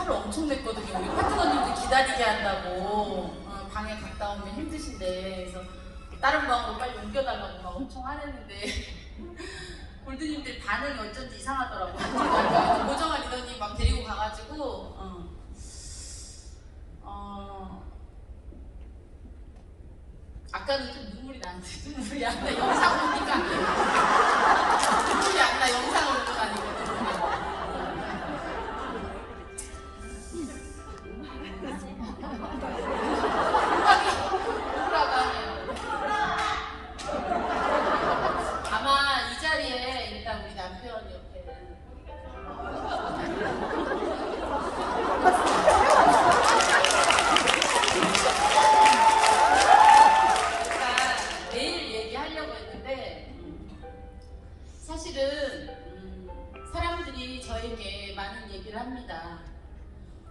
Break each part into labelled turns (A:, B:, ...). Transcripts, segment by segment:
A: 화를 엄청 냈거든요. 우리 파트너님들 기다리게 한다고 어, 방에 갔다 오면 힘드신데 그래서 다른 방으로 빨리 옮겨달라고 막 엄청 화냈는데 골드님들 반응이 어쩐지 이상하더라고요. 저에게 많은 얘기를 합니다.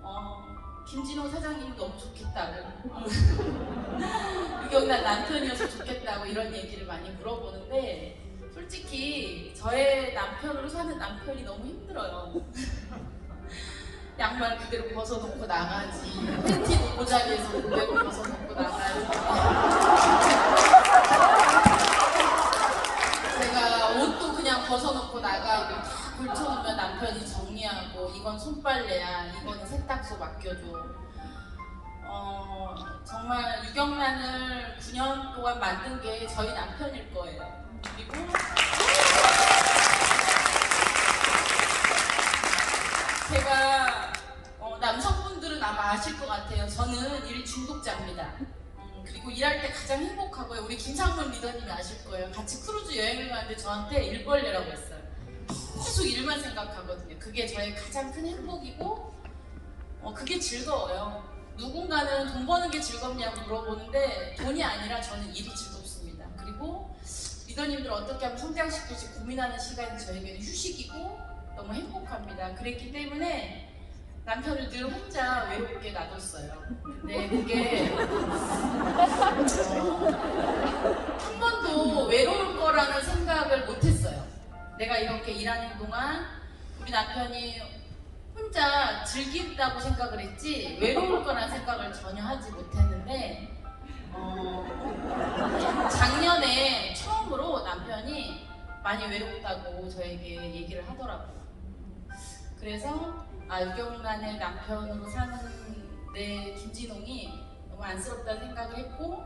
A: 어, 김진호 사장님 너무 좋겠다고 유경란 남편이어서 좋겠다고 이런 얘기를 많이 물어보는데 솔직히 저의 남편으로 사는 남편이 너무 힘들어요. 양말 그대로 벗어놓고 나가지 팬티 모자리에서 그 그대로 벗어놓고 나가지 제가 옷도 그냥 벗어놓고 나가고 걸쳐오면 남편이 정리하고 이건 손빨래야, 이건 세탁소 맡겨줘. 어, 정말 유경란을 9년 동안 만든 게 저희 남편일 거예요. 그리고 제가 어, 남성분들은 아마 아실 것 같아요. 저는 일 중독자입니다. 음, 그리고 일할 때 가장 행복하고요. 우리 김상훈 리더님이 아실 거예요. 같이 크루즈 여행을 갔는데 저한테 일벌레라고 했어요. 계 일만 생각하거든요. 그게 저의 가장 큰 행복이고 어, 그게 즐거워요. 누군가는 돈 버는 게 즐겁냐고 물어보는데 돈이 아니라 저는 일이 즐겁습니다. 그리고 리더님들 어떻게 하면 성장시킬지 고민하는 시간이 저에게는 휴식이고 너무 행복합니다. 그랬기 때문에 남편을 늘 혼자 외롭게 놔뒀어요. 네, 그게 한 번도 외로울 거라는 생각을 못했어요. 내가 이렇게 일하는 동안 우리 남편이 혼자 즐긴다고 생각을 했지 외로울 거란 생각을 전혀 하지 못했는데 어, 작년에 처음으로 남편이 많이 외롭다고 저에게 얘기를 하더라고요. 그래서 아, 6개월란의 남편으로 사는 내 김진홍이 너무 안쓰럽다는 생각을 했고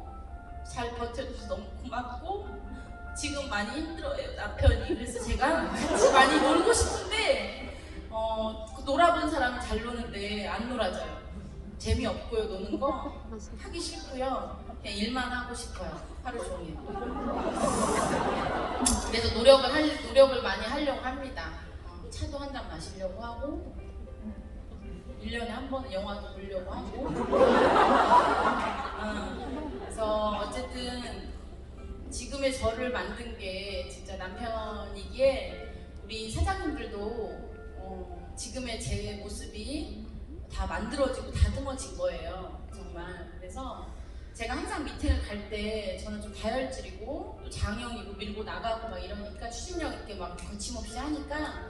A: 잘 버텨줘서 너무 고맙고 지금 많이 힘들어요 남편이 그래서 제가 같이 많이 놀고 싶은데 어, 그 놀아본 사람은 잘 노는데 안 놀아줘요 재미없고요 노는 거 하기 싫고요 그냥 일만 하고 싶어요 하루 종일 그래서 노력을 할, 노력을 많이 하려고 합니다 어, 차도 한 잔 마시려고 하고 1년에 한 번은 영화도 보려고 하고 어, 그래서 어쨌든 지금의 저를 만든 게 진짜 남편이기에 우리 사장님들도 어, 지금의 제 모습이 다 만들어지고 다듬어진 거예요. 정말. 그래서 제가 항상 미팅을 갈 때 저는 좀 다혈질이고 또장형이고 밀고 나가고 막 이러니까 추진력 있게 막 거침없이 하니까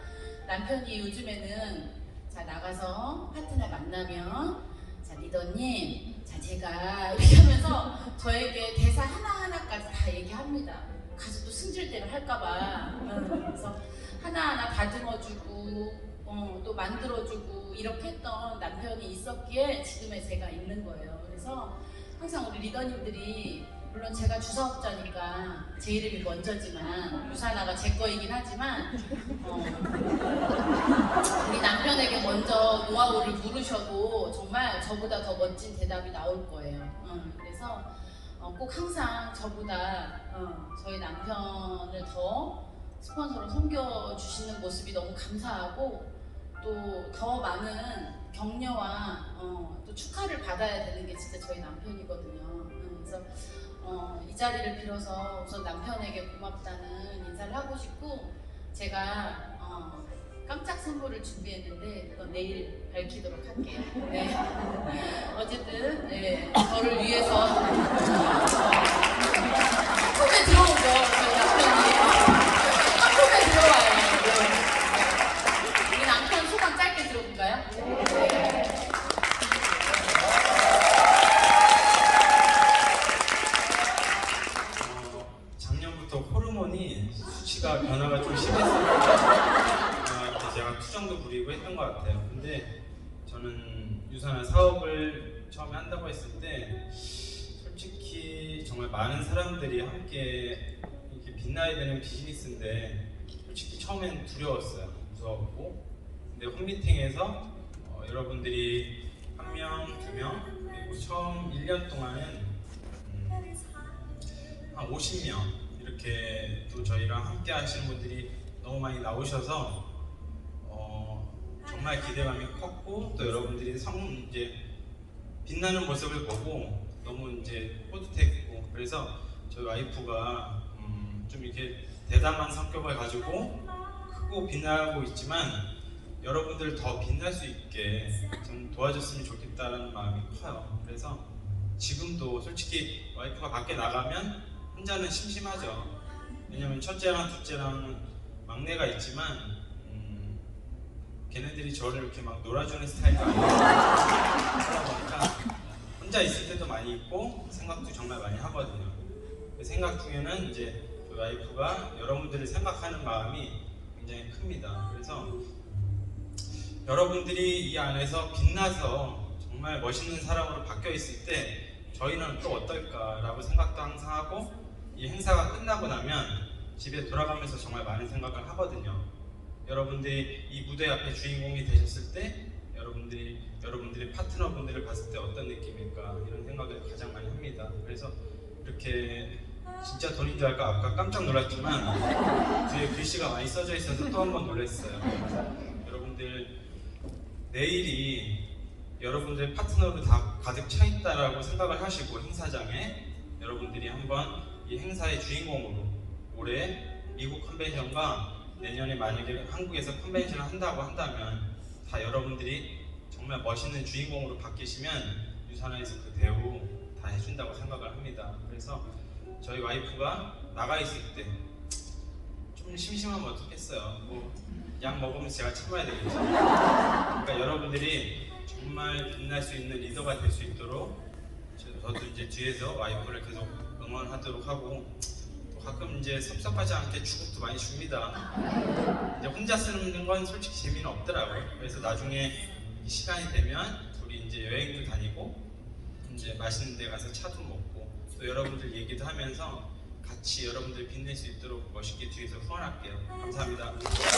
A: 남편이 요즘에는 자 나가서 파트너 만나면 자 리더님, 자 제가 이렇게 하면서 저에게 대사 하나하나까지 다 얘기합니다. 가서 또승질대로 할까봐. 그래서 하나하나 다듬어주고 어, 또 만들어주고 이렇게 했던 남편이 있었기에 지금의 제가 있는 거예요. 그래서 항상 우리 리더님들이 물론 제가 주사업자니까 제 이름이 먼저지만 유산나가제 거이긴 하지만 어, 먼저 노하우를 물으셔도 정말 저보다 더 멋진 대답이 나올 거예요. 음, 그래서 어, 꼭 항상 저보다 어, 저희 남편을 더 스폰서로 섬겨주시는 모습이 너무 감사하고 또 더 많은 격려와 어, 또 축하를 받아야 되는 게 진짜 저희 남편이거든요. 음, 그래서 어, 이 자리를 빌어서 우선 남편에게 고맙다는 인사를 하고 싶고 제가 어, 선물을 준비했는데 그건 내일 밝히도록 할게요. 네. 어쨌든 네, 저를 위해서 처음에 어, 들어온 거
B: 대한 정도 부리고 했던 것 같아요. 근데 저는 유산화 사업을 처음에 한다고 했을 때 솔직히 정말 많은 사람들이 함께 이렇게 빛나야 되는 비즈니스인데 솔직히 처음엔 두려웠어요. 무서웠고 근데 홈미팅에서 어, 여러분들이 한 명, 두 명, 그리고 처음 1년 동안은 음, 한 50명 이렇게 또 저희랑 함께 하시는 분들이 너무 많이 나오셔서 정말 기대감이 컸고 또 여러분들이 성 이제 빛나는 모습을 보고 너무 이제 뿌듯했고 그래서 저희 와이프가 음, 좀 이렇게 대담한 성격을 가지고 크고 빛나고 있지만 여러분들 더 빛날 수 있게 좀 도와줬으면 좋겠다는 마음이 커요. 그래서 지금도 솔직히 와이프가 밖에 나가면 혼자는 심심하죠. 왜냐면 첫째랑 둘째랑 막내가 있지만 걔네들이 저를 이렇게 막 놀아주는 스타일도 아니고 그러 보니까 혼자 있을 때도 많이 있고 생각도 정말 많이 하거든요. 그 생각 중에는 이제 그 와이프가 여러분들을 생각하는 마음이 굉장히 큽니다. 그래서 여러분들이 이 안에서 빛나서 정말 멋있는 사람으로 바뀌어 있을 때 저희는 또 어떨까라고 생각도 항상 하고 이 행사가 끝나고 나면 집에 돌아가면서 정말 많은 생각을 하거든요. 여러분들이 이 무대 앞에 주인공이 되셨을 때 여러분들이 여러분들의 파트너분들을 봤을 때 어떤 느낌일까 이런 생각을 가장 많이 합니다. 그래서 이렇게 진짜 돈인 줄 알까 아까 깜짝 놀랐지만 뒤에 글씨가 많이 써져 있어서 또 한 번 놀랐어요. 여러분들 내일이 여러분들 의 파트너로 다 가득 차 있다라고 생각을 하시고 행사장에 여러분들이 한번 이 행사의 주인공으로 올해 미국 컨벤션과 내년에 만약에 한국에서 컨벤션을 한다고 한다면 다 여러분들이 정말 멋있는 주인공으로 바뀌시면 유산화에서 그 대우 다 해준다고 생각을 합니다. 그래서 저희 와이프가 나가 있을 때 좀 심심하면 어떻겠어요. 뭐 약 먹으면 제가 참아야 되겠죠. 그러니까 여러분들이 정말 빛날 수 있는 리더가 될 수 있도록 저도 이제 뒤에서 와이프를 계속 응원하도록 하고 가끔 이제 섭섭하지 않게 주급도 많이 줍니다. 이제 혼자 쓰는 건 솔직히 재미는 없더라고요. 그래서 나중에 시간이 되면 우리 이제 여행도 다니고 이제 맛있는 데 가서 차도 먹고 또 여러분들 얘기도 하면서 같이 여러분들 빛낼 수 있도록 멋있게 뒤에서 후원할게요. 감사합니다.